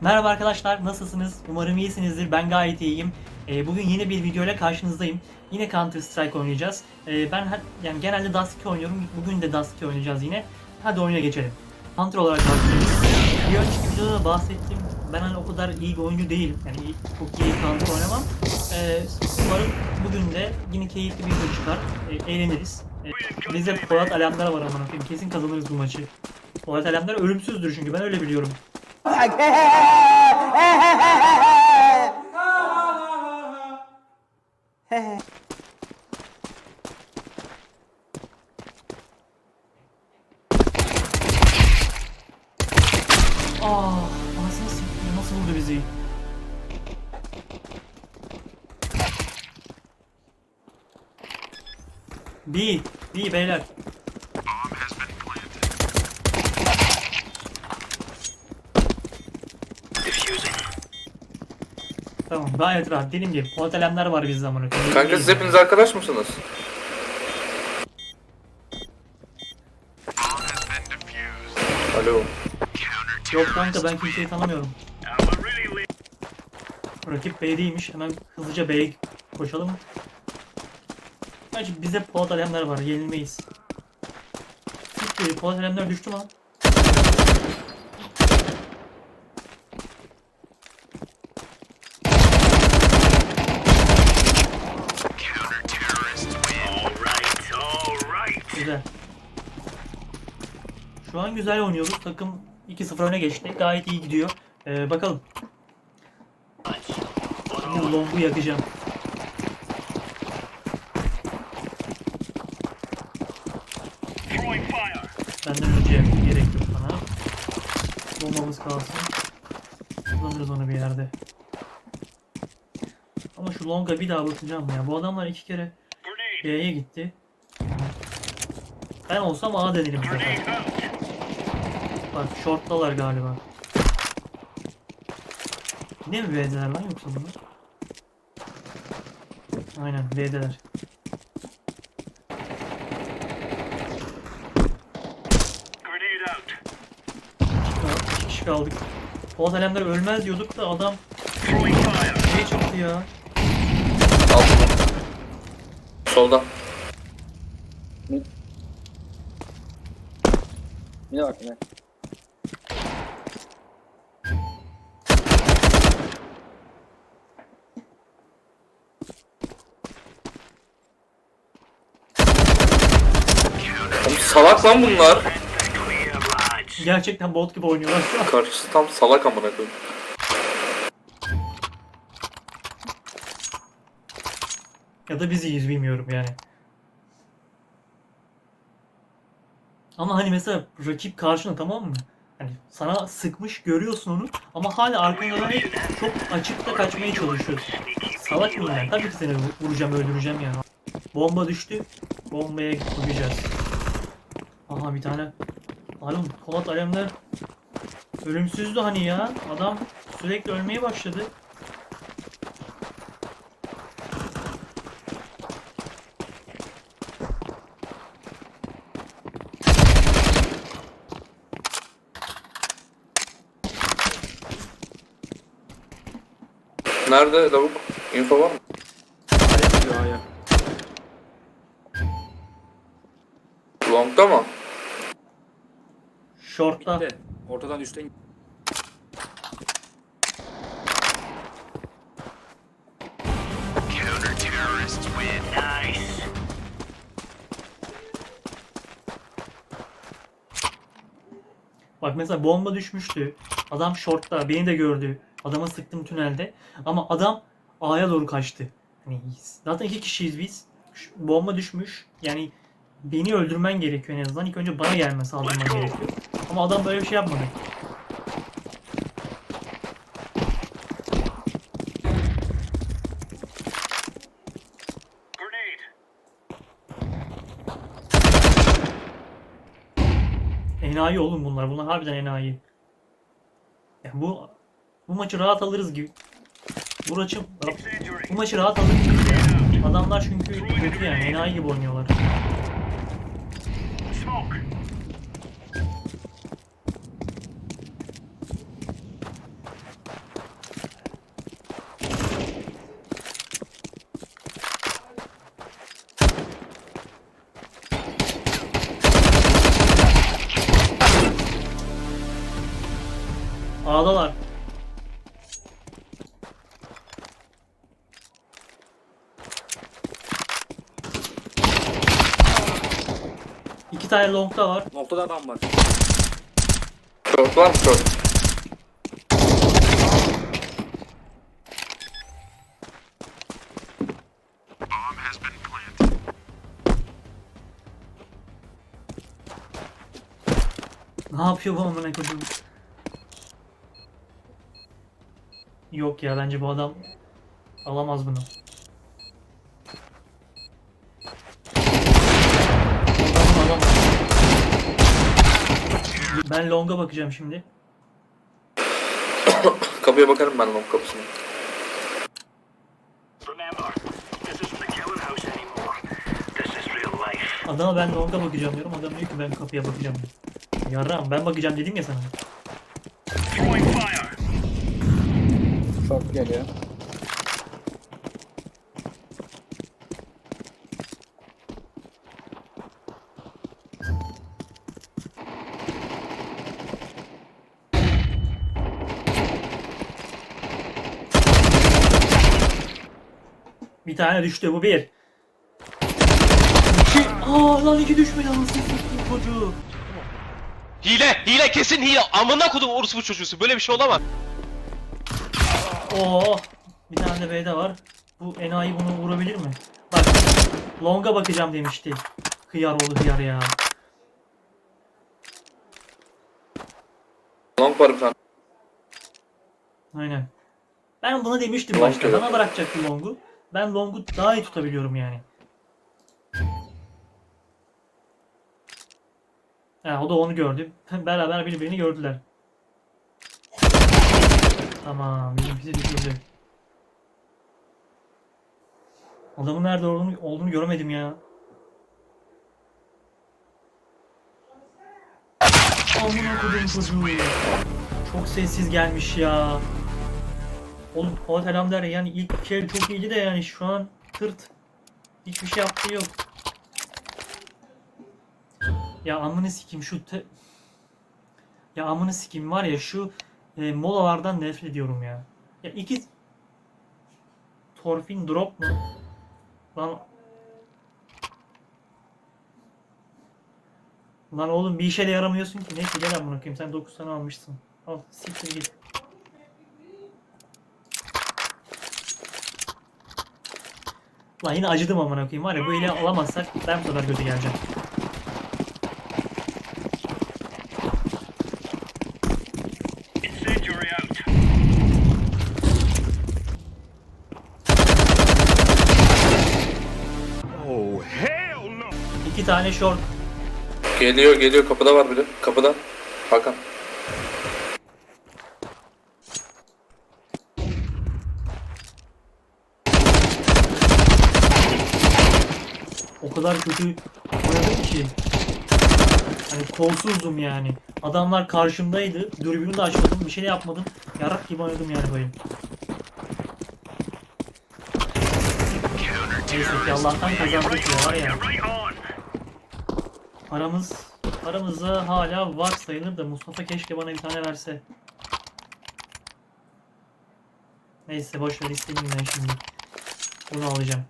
Merhaba arkadaşlar, nasılsınız? Umarım iyisinizdir. Ben gayet iyiyim. Ee, bugün yeni bir video ile karşınızdayım. Yine Counter Strike oynayacağız. Ee, ben yani genelde Dust 2 oynuyorum. Bugün de Dust 2 oynayacağız yine. Hadi oyuna geçelim. Counter olarak başlıyoruz. Bir önceki videoda da bahsettim. Ben hani o kadar iyi bir oyuncu değilim. Yani çok iyi Counter oynamam. Ee, umarım bugün de yine keyifli bir video çıkar. Ee, eğleniriz. Ee, bizde Polat Alemdar var koyayım. Kesin kazanırız bu maçı. Polat Alemdar ölümsüzdür çünkü ben öyle biliyorum. Anasını siktir nasıl vurdu bizi? B, B beyler. Tamam gayet rahat dediğim gibi Polat Alemdar var biz zamanı. Kanka siz hepiniz arkadaş mısınız? Alo. Yok kanka ben kimseyi tanımıyorum. Rakip B'deymiş. Hemen hızlıca B'ye koşalım. Bence bize Polat Alemdar var. Yenilmeyiz. Polat Alemdar düştü lan. Şu an güzel oynuyoruz. Takım 2-0 öne geçti. Gayet iyi gidiyor. Ee, bakalım. Şimdi Long'u yakacağım. Benden önce gerek yok bana. Bombamız kalsın. Kullanırız onu bir yerde. Ama şu Long'a bir daha bakacağım ya. Bu adamlar iki kere B'ye gitti. Ben olsam A denerim Bak short'talar galiba. Yine mi B'deler lan yoksa bunlar? Aynen B'deler. İki kişi kaldık. Polat Alemdar ölmez diyorduk da adam ne çıktı ya? Al. Solda. Bir bak salak lan bunlar. Gerçekten bot gibi oynuyorlar. Karşısı tam salak amına koyayım. Ya da biz iyiyiz bilmiyorum yani. Ama hani mesela rakip karşına tamam mı? Hani sana sıkmış görüyorsun onu ama hala arkana dönerek çok açıkta kaçmaya çalışıyorsun. Salak mıyım ben? Tabii ki seni vu- vuracağım öldüreceğim yani. Bomba düştü. Bombaya koyacağız. Aha bir tane. Oğlum Polat Alemdar ölümsüzdü hani ya. Adam sürekli ölmeye başladı. Nerede lavuk? Info var mı? Short'ta. De, ortadan üstten Bak mesela bomba düşmüştü. Adam shortta beni de gördü. Adama sıktım tünelde. Ama adam A'ya doğru kaçtı. Hani zaten iki kişiyiz biz. Şu Bomba düşmüş. Yani beni öldürmen gerekiyor en azından. İlk önce bana gelme saldırman gerekiyor. Ama adam böyle bir şey yapmadı. Enayi oğlum bunlar. Bunlar harbiden enayi. Ya bu bu maçı rahat alırız gibi. Bu maçı bu maçı rahat alırız gibi. Adamlar çünkü kötü yani enayi gibi oynuyorlar. Tane longda var. Noktada adam var. Short var mı short? Ne yapıyor bu amına koyayım? Yok ya bence bu adam alamaz bunu. Adam alamaz. Ben longa bakacağım şimdi. Kapıya bakarım ben long kapısına. Adama ben longa bakacağım diyorum. Adam diyor ki ben kapıya bakacağım. Yarram ben bakacağım dedim ya sana. Short geliyor. Bir tane düştü bu bir. İki. Aa lan iki düşmedi anasını satayım çocuğu. Hile, hile kesin hile. Amına kodum orospu çocuğusu. Böyle bir şey olamaz. Oo. Bir tane de B'de var. Bu enayi bunu vurabilir mi? Bak. Long'a bakacağım demişti. Hıyar oldu hıyar ya. Long var bir tane. Aynen. Ben bunu demiştim başta. Bana bırakacaktı Long'u. Ben Long'u daha iyi tutabiliyorum yani. Ha, o da onu gördü. Beraber birbirini gördüler. Tamam, bizimkisi düşürdü. Adamın nerede olduğunu, olduğunu göremedim ya. Çok sessiz gelmiş ya. Oğlum Polat Alemdar yani ilk iki çok iyiydi de yani şu an tırt. Hiçbir şey yaptığı yok. Ya amını sikim şu te... Ya amını sikim var ya şu e, molalardan nefret ediyorum ya. Ya iki Torfin drop mu? Lan Lan oğlum bir işe de yaramıyorsun ki. Neyse gel amına koyayım sen 9 tane almışsın. Al siktir git. Lan yine acıdım amına koyayım var ya bu eli alamazsak ben bu sefer kötü geleceğim. Oh, no! İki tane short. Geliyor geliyor kapıda var biri. Kapıda. Hakan. O kadar kötü oynadım ki. Hani kolsuzdum yani. Adamlar karşımdaydı. Dürbünü de açmadım. Bir şey yapmadım. Yarak gibi oynadım yani böyle. Neyse ki Allah'tan kazandık var ya. Paramız paramızda hala var sayılır da Mustafa keşke bana bir tane verse. Neyse boş ver isteyeyim ben şimdi. Bunu alacağım.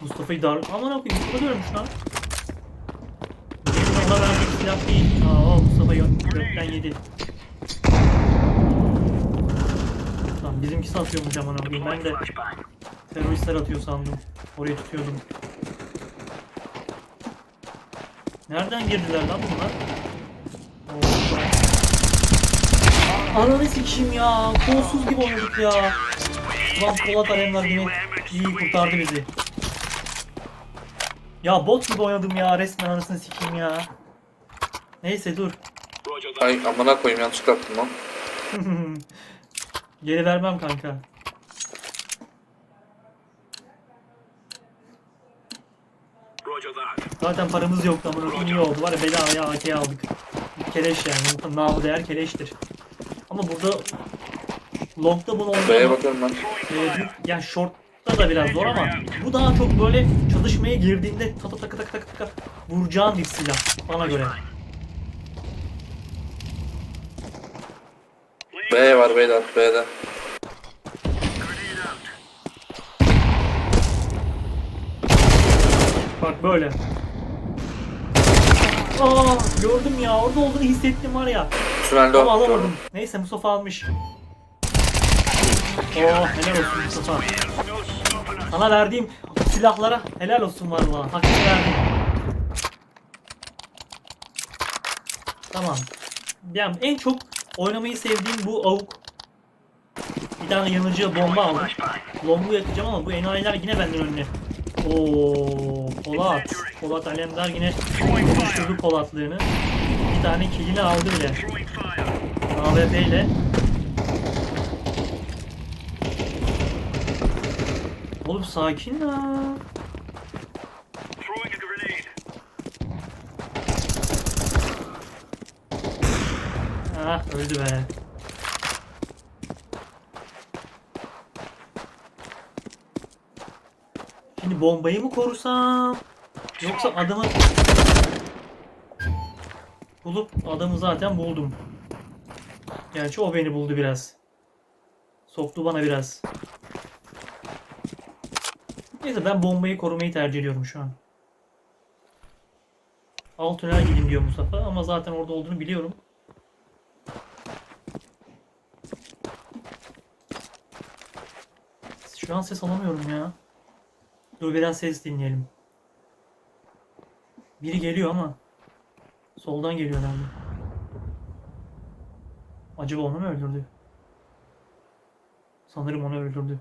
Mustafa'yı dar... Aman okuyayım Mustafa görmüş lan. Ona verdiğim silah değil. Aa Mustafa gö- gökten yedi. Tamam bizimkisi atıyormuş aman okuyayım. Ben de teröristler atıyor sandım. Orayı tutuyordum. Nereden girdiler lan bunlar? Oo. Ananı sikeyim ya. Kolsuz gibi oynadık ya. Ulan Polat Alemdar yine iyi kurtardı bizi. Ya bot gibi oynadım ya. Resmen anasını sikeyim ya. Neyse dur. Ay amına koyayım yanlışlıkla attım lan. Geri vermem kanka. Zaten paramız yoktu ama iyi oldu var ya bedavaya AK aldık. Keleş yani. Namı değer keleştir. Ama burada Long'da bunu B'ye oynayan bakarım ben. e, büyük, yani short'ta da biraz zor ama bu daha çok böyle çalışmaya girdiğinde taka taka taka taka taka vuracağın bir silah bana göre. B var beyler B'de. Bak böyle. Aa gördüm ya orada olduğunu hissettim var ya. Tünelde Ama alamadım. Neyse Mustafa almış. Oh helal olsun Mustafa. Sana verdiğim silahlara helal olsun vallahi. Hakkını verdim. Tamam. Yani en çok oynamayı sevdiğim bu avuk. Bir tane yanıcı bomba aldım. Longu yakacağım ama bu enayiler yine benden önüne. Oo, Polat. Polat Alemdar yine konuşturdu Polat'lığını. Bir tane kilini aldı bile. AWP ile. Oğlum sakin la. Throwing a grenade. Ah öldü be. Şimdi bombayı mı korusam? Yoksa adamı bulup adamı zaten buldum. Gerçi o beni buldu biraz. Soktu bana biraz. Neyse ben bombayı korumayı tercih ediyorum şu an. Alt tünel gidin diyor Mustafa ama zaten orada olduğunu biliyorum. Şu an ses alamıyorum ya. Dur biraz ses dinleyelim. Biri geliyor ama. Soldan geliyor herhalde. Acaba onu mu öldürdü? Sanırım onu öldürdü.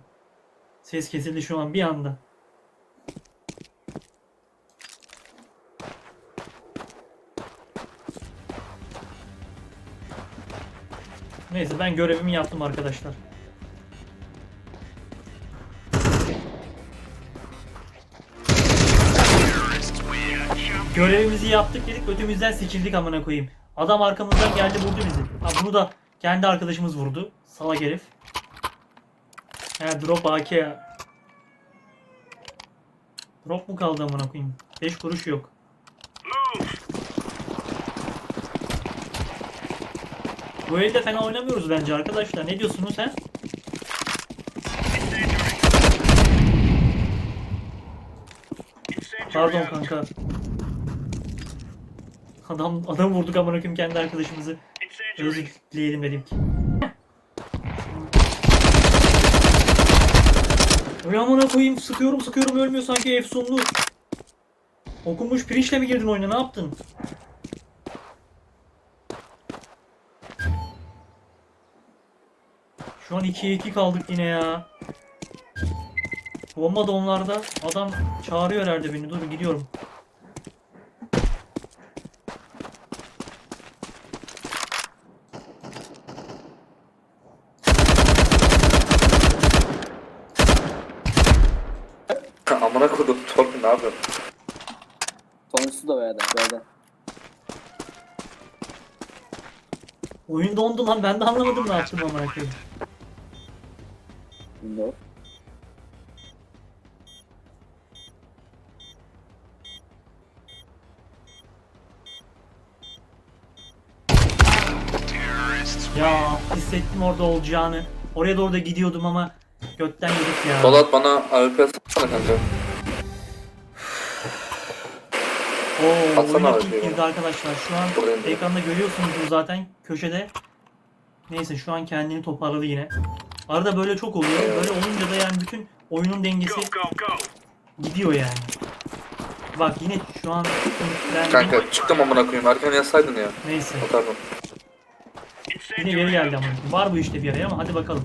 Ses kesildi şu an bir anda. Neyse ben görevimi yaptım arkadaşlar. Görevimizi yaptık dedik ötümüzden seçildik amına koyayım. Adam arkamızdan geldi vurdu bizi. Ha bunu da kendi arkadaşımız vurdu. Salak herif. He drop AK. Drop mu kaldı amına koyayım? 5 kuruş yok. Bu elde fena oynamıyoruz bence arkadaşlar. Ne diyorsunuz he? Pardon kanka. Adam adam vurduk amına koyayım kendi arkadaşımızı. Özür dileyelim dedik. Öyle amına koyayım sıkıyorum sıkıyorum ölmüyor sanki efsunlu. Okunmuş pirinçle mi girdin oyuna ne yaptın? Şu an 2'ye 2 kaldık yine ya. Bomba da onlarda. Adam çağırıyor herhalde beni. Dur gidiyorum. Amına kodum Torpil ne yapıyorsun? Sonuncusu da B'de. B'de. Oyun dondu lan ben de anlamadım ne yaptım amına koyayım. Windows. Ya hissettim orada olacağını. Oraya doğru da gidiyordum ama götten yedik ya. Polat bana AWP atsana kanka. Oo, Atsana oyuna abi kick girdi bana. arkadaşlar. Şu an Buradayım ben. ekranda görüyorsunuzdur zaten köşede. Neyse şu an kendini toparladı yine. Arada böyle çok oluyor. Böyle olunca da yani bütün oyunun dengesi go, go. gidiyor yani. Bak yine şu an ben Kanka çıktım amına koyayım. Erken yazsaydın ya. neyse. Atardım. Yine geri geldi ama. Var bu işte bir araya ama hadi bakalım.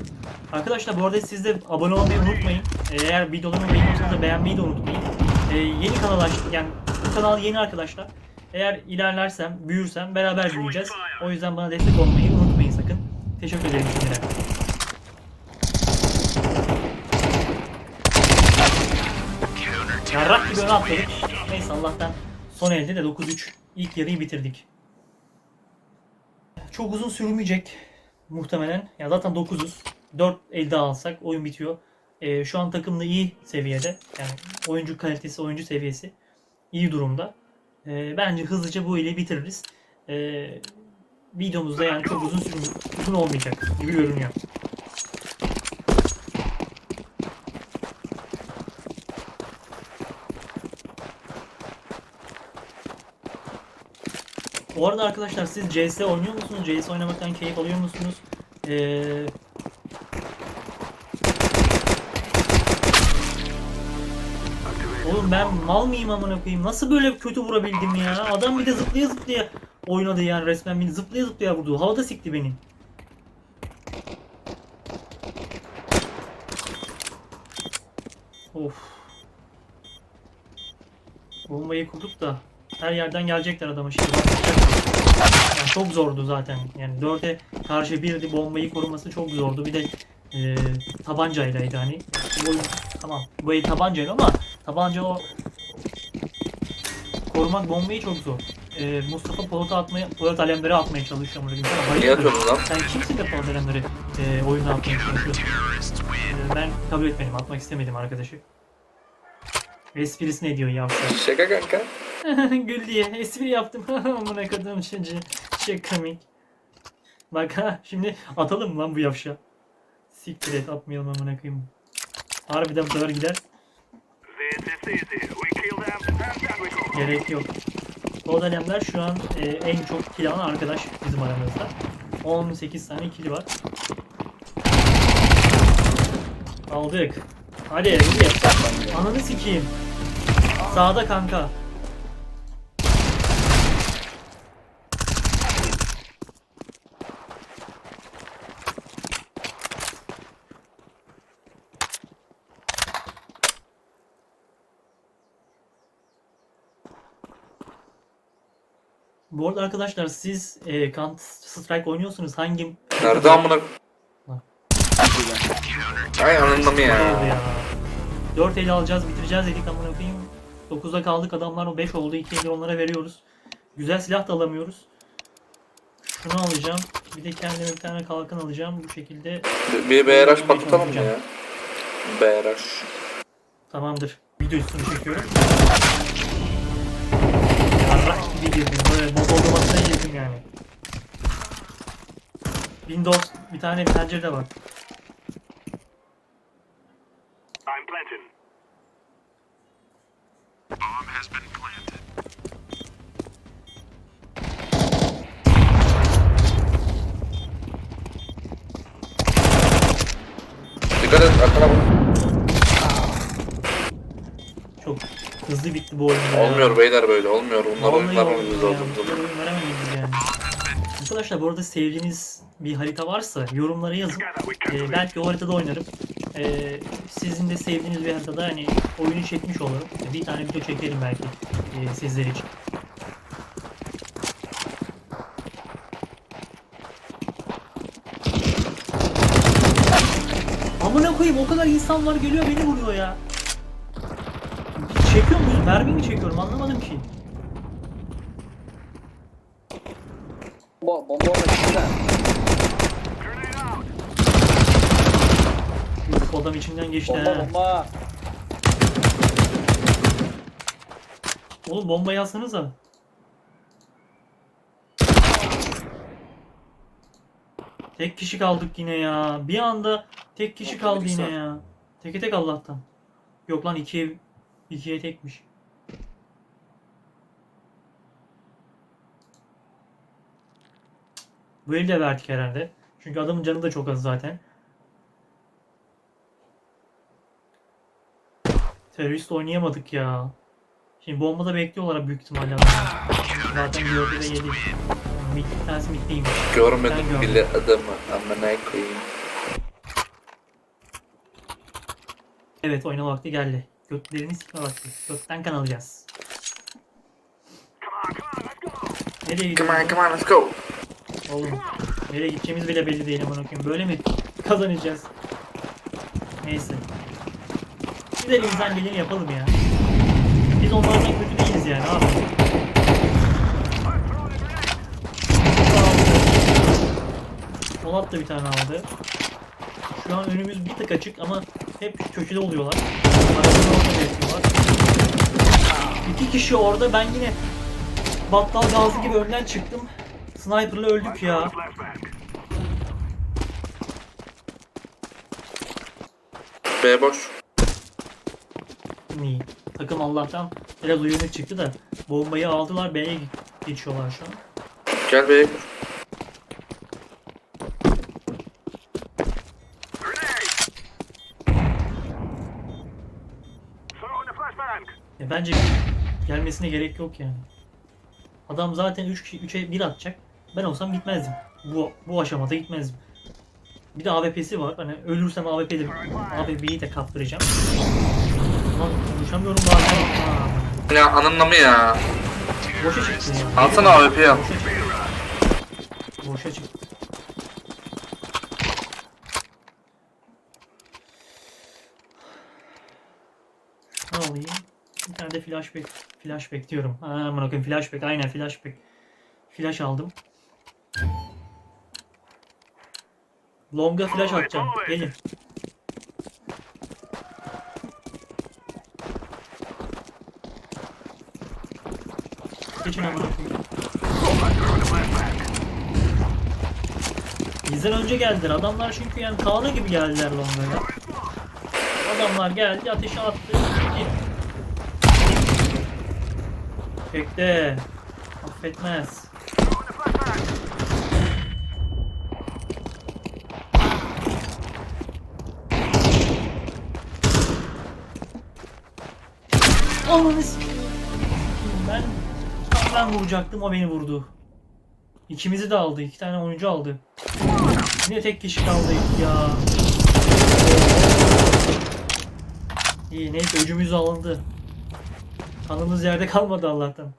Arkadaşlar bu arada siz de abone olmayı unutmayın. Eğer videolarımı beğeniyorsanız da beğenmeyi de unutmayın. Ee, yeni kanal açtık yani bu kanal yeni arkadaşlar. Eğer ilerlersem, büyürsem beraber büyüyeceğiz. O yüzden bana destek olmayı unutmayın sakın. Teşekkür ederim şimdiden. Yarrak gibi öne atladık. Neyse Allah'tan son elde de 9-3 ilk yarıyı bitirdik. Çok uzun sürmeyecek muhtemelen. Ya zaten 9'uz. 4 elde alsak oyun bitiyor. Ee, şu an takım da iyi seviyede. Yani oyuncu kalitesi, oyuncu seviyesi iyi durumda. Ee, bence hızlıca bu ile bitiririz. Ee, videomuzda yani çok uzun sürüm uzun olmayacak gibi görünüyor. Bu arada arkadaşlar siz CS oynuyor musunuz? CS oynamaktan keyif alıyor musunuz? Ee, Oğlum ben mal mıyım amına koyayım? Nasıl böyle kötü vurabildim ya? Adam bir de zıplaya zıplaya oynadı yani resmen beni zıplaya zıplaya vurdu. Havada sikti beni. Of. Bombayı kurduk da her yerden gelecekler adama şimdi. Yani çok zordu zaten. Yani 4'e karşı 1'di bombayı koruması çok zordu. Bir de e, tabancaylaydı hani. Bu tamam bu tabancayla ama tabanca o korumak bombayı çok zor. E, Mustafa Polat atmaya, Polat alemleri atmaya çalışıyor atıyorsun lan? Sen kimsin de Polat alemleri e, oyuna atmaya çalışıyorsun? E, ben kabul etmedim. Atmak istemedim arkadaşı. Esprisini ediyor yavşak. Şaka kanka. Gül diye espri yaptım. Amına kadın çocuğu. Çok komik. Bak ha şimdi atalım lan bu yavşa. Siktir et atmayalım amına koyayım. Harbiden bu sefer gider. Kill. Gerek yok. O dönemler şu an e, en çok kill alan arkadaş bizim aramızda. 18 tane kili var. Aldık. Hadi hadi. Ananı sikeyim. Sağda kanka. Arada arkadaşlar siz e, Counter Strike oynuyorsunuz. Hangi Nerede amına? Ay oldu ya? ya? 4 eli alacağız, bitireceğiz dedik amına koyayım. 9'da kaldık adamlar o 5 oldu. 2 eli onlara veriyoruz. Güzel silah da alamıyoruz. Şunu alacağım. Bir de kendime bir tane kalkan alacağım. Bu şekilde Bir- Bir BRH patlatalım mı ya? BRH. tamamdır. Video üstünü çekiyorum. Yarrak gibi girdim. Böyle bot olmasına girdim yani. Windows bir tane pencere var. I'm planting. Dikkat et arkana bak. Çok hızlı bitti bu oyun. ya. Olmuyor beyler böyle olmuyor. Bunlar Vallahi oyunlar olmuyor oynuyoruz ya. lazım. Bunlar oyun veremeyiz biz yani. Arkadaşlar bu arada sevdiğiniz bir harita varsa yorumlara yazın. Ee, belki o haritada oynarım. Ee, sizin de sevdiğiniz bir haritada hani oyunu çekmiş olurum. Bir tane video çekerim belki ee, sizler için. Amına koyayım o kadar insan var geliyor beni vuruyor ya. Çekiyor muyuz? Mermi mi çekiyorum anlamadım ki. Bomba bomba out. Şu adam içinden geçti Bomba ha. bomba. Oğlum bomba yazsanıza. Tek kişi kaldık yine ya. Bir anda tek kişi kaldı yine ya. Teke tek Allah'tan. Yok lan ikiye, ikiye tekmiş. Bu eli de verdik herhalde. Çünkü adamın canı da çok az zaten. Terörist oynayamadık ya. Şimdi bombada bekliyorlar büyük ihtimalle. Zaten gördü ve yedi. Mid, tanesi. Ben Görmedim bile adamı. Amına koyayım. Evet oynama vakti geldi. Götlerini sikme vakti. Götten kan alacağız. Come on, come on. Nereye Come on gidiyoruz? let's go. Oğlum nereye gideceğimiz bile belli değil aman okuyayım. Böyle mi kazanacağız? Neyse. Biz de elimizden geleni yapalım ya. Biz onlardan kötü değiliz yani abi. Polat da bir tane aldı. Şu an önümüz bir tık açık ama hep köşede oluyorlar. Arabanın orada bekliyorlar. İki kişi orada ben yine Battal Gazi gibi önden çıktım. Sniper'la öldük ya. B boş. İyi. Takım Allah'tan biraz uyanık çıktı da bombayı aldılar B'ye geçiyorlar şu an. Gel B'ye kur. Grenade! Throwing a flashbang. Ya E, bence gelmesine gerek yok yani. Adam zaten 3 kişi 3'e 1 atacak. Ben olsam gitmezdim. Bu bu aşamada gitmezdim. Bir de AWP'si var. Hani ölürsem AWP'de AWP'yi de kaptıracağım. Lan konuşamıyorum bazen. Ya ananla mı ya? boşa çıktı ya. Alsana AWP'yi al. Boşa çıktı. Boşa çıktı. Ne alayım? Bir tane de flashback. Flashback diyorum. Aman okuyayım flashback. Aynen flashback. Flash aldım. Long'a flash atacağım. Gelin. Geçin amına koyayım. Bizden önce geldiler. Adamlar çünkü yani Kaan'a gibi geldiler Longa'ya. Adamlar geldi, ateşe attı. gitti. Bekle. Affetmez. Ananı Ben ben vuracaktım o beni vurdu. İkimizi de aldı. iki tane oyuncu aldı. Yine tek kişi kaldı ya. İyi neyse öcümüz alındı. Kanımız yerde kalmadı Allah'tan.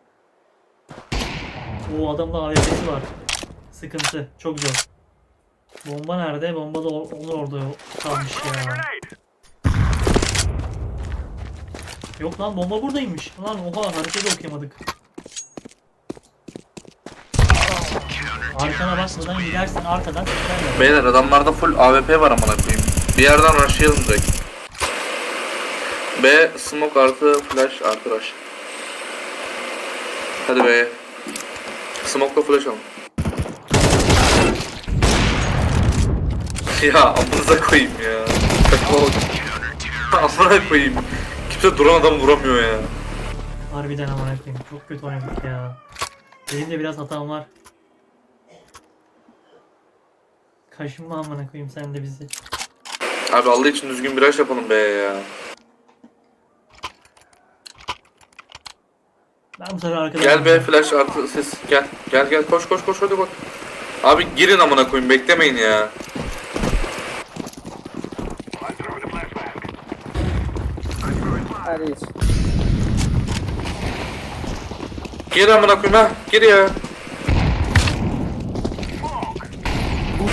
O adamda AWP'si var. Sıkıntı. Çok zor. Bomba nerede? Bomba da onun orada kalmış ya. Yok lan bomba buradaymış. Lan oha da okuyamadık. Arkana basmadan gidersin arkadan. Beyler adamlarda full AWP var amına koyayım. Bir yerden rushlayalım direkt. B smoke artı flash artı rush. Hadi be. Smoke'la flash alın. ya amınıza koyayım ya. Takma oldu. Amına koyayım. Kimse duran adam vuramıyor ya. Harbiden amına koyayım. Çok kötü oynadık ya. Benim de biraz hatam var. Kaşınma amına koyayım sen de bizi. Abi Allah için düzgün bir rush yapalım be ya. Ben bu sefer arkadan... Gel be flash artı ses. Gel. Gel gel koş koş koş hadi bak. Abi girin amına koyayım beklemeyin ya. Hadi. Gir amına koyayım ha. Gir ya.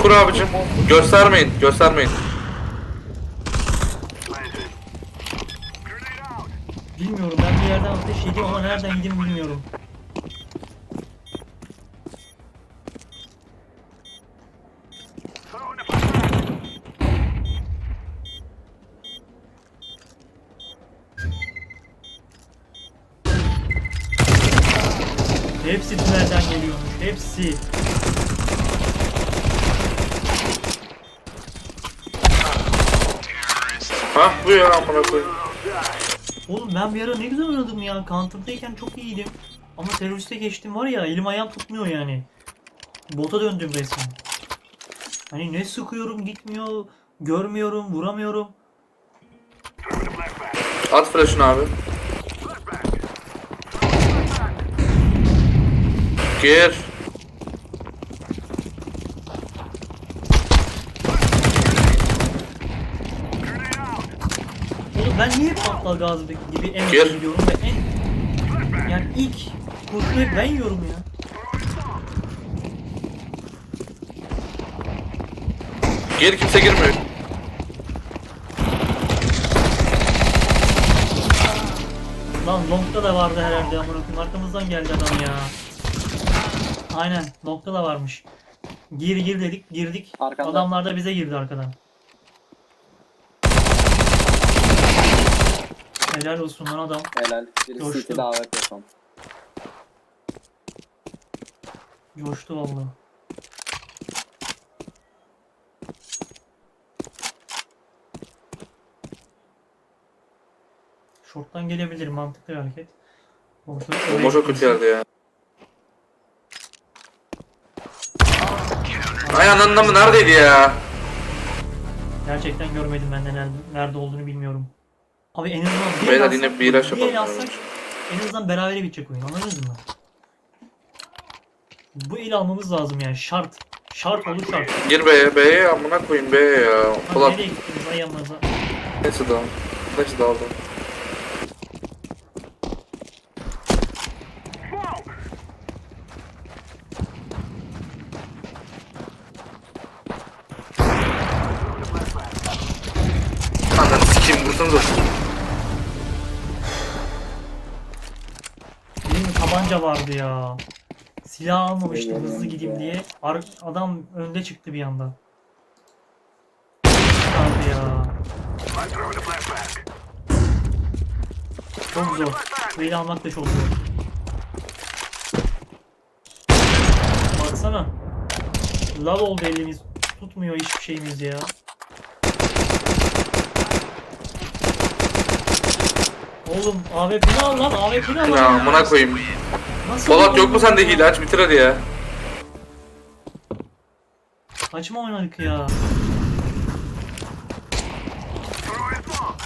Kur abicim. Göstermeyin. Göstermeyin. Bilmiyorum ben bir yerden ateş yedim ama nereden yedim bilmiyorum. Hepsi tünelden geliyormuş. Hepsi. Ha bu ya amına koyayım. Oğlum ben bir ara ne güzel oynadım ya. Counter'dayken çok iyiydim. Ama teröriste geçtim var ya elim ayağım tutmuyor yani. Bota döndüm resmen. Hani ne sıkıyorum gitmiyor. Görmüyorum, vuramıyorum. At flash'ını abi. Gir. Ben niye patla gaz gibi en Gir. önde gidiyorum ve en... Yani ilk hep ben yiyorum ya. Gir kimse girmiyor. Lan longda da vardı herhalde amına koyayım. Arkamızdan geldi adam ya. Aynen longda da varmış. Gir gir dedik girdik. Arkanda. Adamlar da bize girdi arkadan. Helal olsun lan adam. Helal. Biri Coştu. CT davet yapalım. Coştu vallahi. Short'tan gelebilir mantıklı bir hareket. Bomba çok kötü yerde ya. Ay ananın mı neredeydi ya? Gerçekten görmedim ben de nerede, nerede olduğunu bilmiyorum. Abi en azından bir Beyler el yine alsak- bir ilaç el yapalım. en azından berabere bitecek oyun anladınız mı? Bu el almamız lazım yani şart. Şart olur şart. Gir B'ye, B'ye amına koyayım B'ye ya. Lan Polat nereye gittiniz ayağımıza? neyse dağıl. Neyse dağıldı. Vardı ya. Silah almamıştım hızlı gideyim diye. Ar- adam önde çıktı bir anda. Abi ya. Çok zor. Bu eli almak da çok zor. Baksana. Lav oldu elimiz. Tutmuyor hiçbir şeyimiz ya. Oğlum AWP'ni al lan AWP'ni al. Ya lan. amına koyayım. Nasıl Polat yok mu sende hile aç bitir hadi ya. Saçma oynadık ya. Throwing a smoke.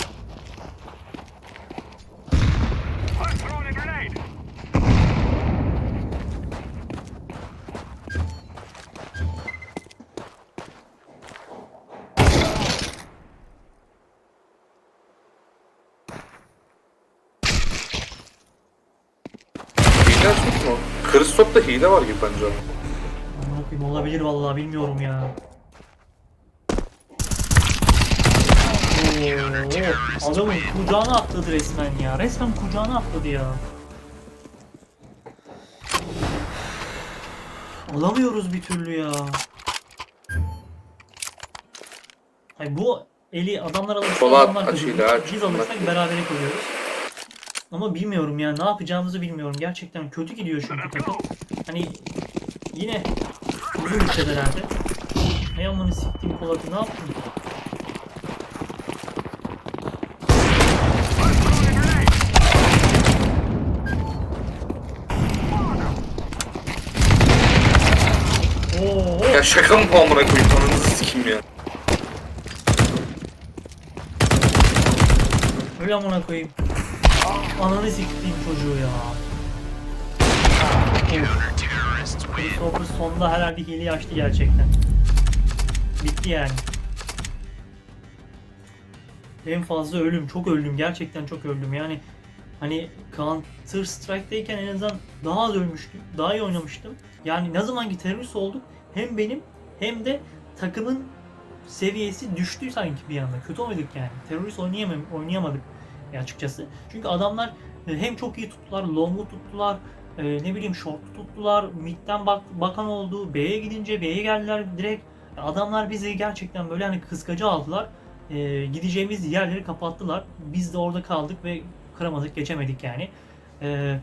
I'm throwing a grenade. Hile açmış Kristop'ta hile var gibi bence. Olabilir vallahi bilmiyorum ya. Oo, adamın kucağına atladı resmen ya. Resmen kucağına atladı ya. Alamıyoruz bir türlü ya. Hayır, bu eli adamlar alırsa Polat, adamlar aç kazanıyor. hile, aç. Biz alırsak berabere kalıyoruz. Ama bilmiyorum ya ne yapacağımızı bilmiyorum. Gerçekten kötü gidiyor çünkü takım. Hani yine uzun gideceğiz herhalde. Hay amanı siktiğim Polat'ı ne yaptın? Ya şaka mı bu amına koyayım ananızı sikeyim ya. öyle amına koyayım. Ananı siktiğim çocuğu ya. Christopher sonunda herhalde hileyi açtı gerçekten. Bitti yani. En fazla ölüm, çok öldüm. Gerçekten çok öldüm. Yani hani Counter Strike'dayken en azından daha az ölmüştüm. Daha iyi oynamıştım. Yani ne zamanki terörist olduk hem benim hem de takımın seviyesi düştü sanki bir anda. Kötü oynadık yani. Terörist oynayamadık ya açıkçası. Çünkü adamlar e, hem çok iyi tuttular, long'u tuttular, e, ne bileyim short'u tuttular, mid'den bak, bakan oldu, B'ye gidince B'ye geldiler direkt. Adamlar bizi gerçekten böyle hani kıskacı aldılar. E, gideceğimiz yerleri kapattılar. Biz de orada kaldık ve kıramadık, geçemedik yani. E,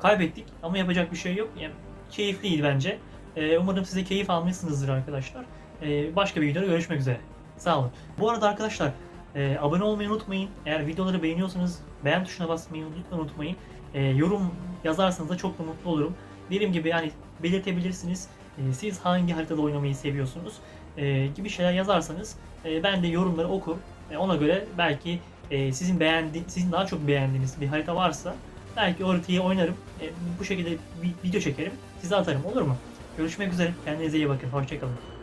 kaybettik ama yapacak bir şey yok. Yani, keyifliydi bence. E, umarım size keyif almışsınızdır arkadaşlar. E, başka bir videoda görüşmek üzere. Sağ olun. Bu arada arkadaşlar e, abone olmayı unutmayın. Eğer videoları beğeniyorsanız beğen tuşuna basmayı lütfen unutmayın. E, yorum yazarsanız da çok da mutlu olurum. Dediğim gibi yani belirtebilirsiniz. E, siz hangi haritada oynamayı seviyorsunuz e, gibi şeyler yazarsanız e, ben de yorumları okur. E, ona göre belki e, sizin beğendi sizin daha çok beğendiğiniz bir harita varsa belki o haritayı oynarım. E, bu şekilde bir video çekerim. Size atarım olur mu? Görüşmek üzere. Kendinize iyi bakın. Hoşçakalın.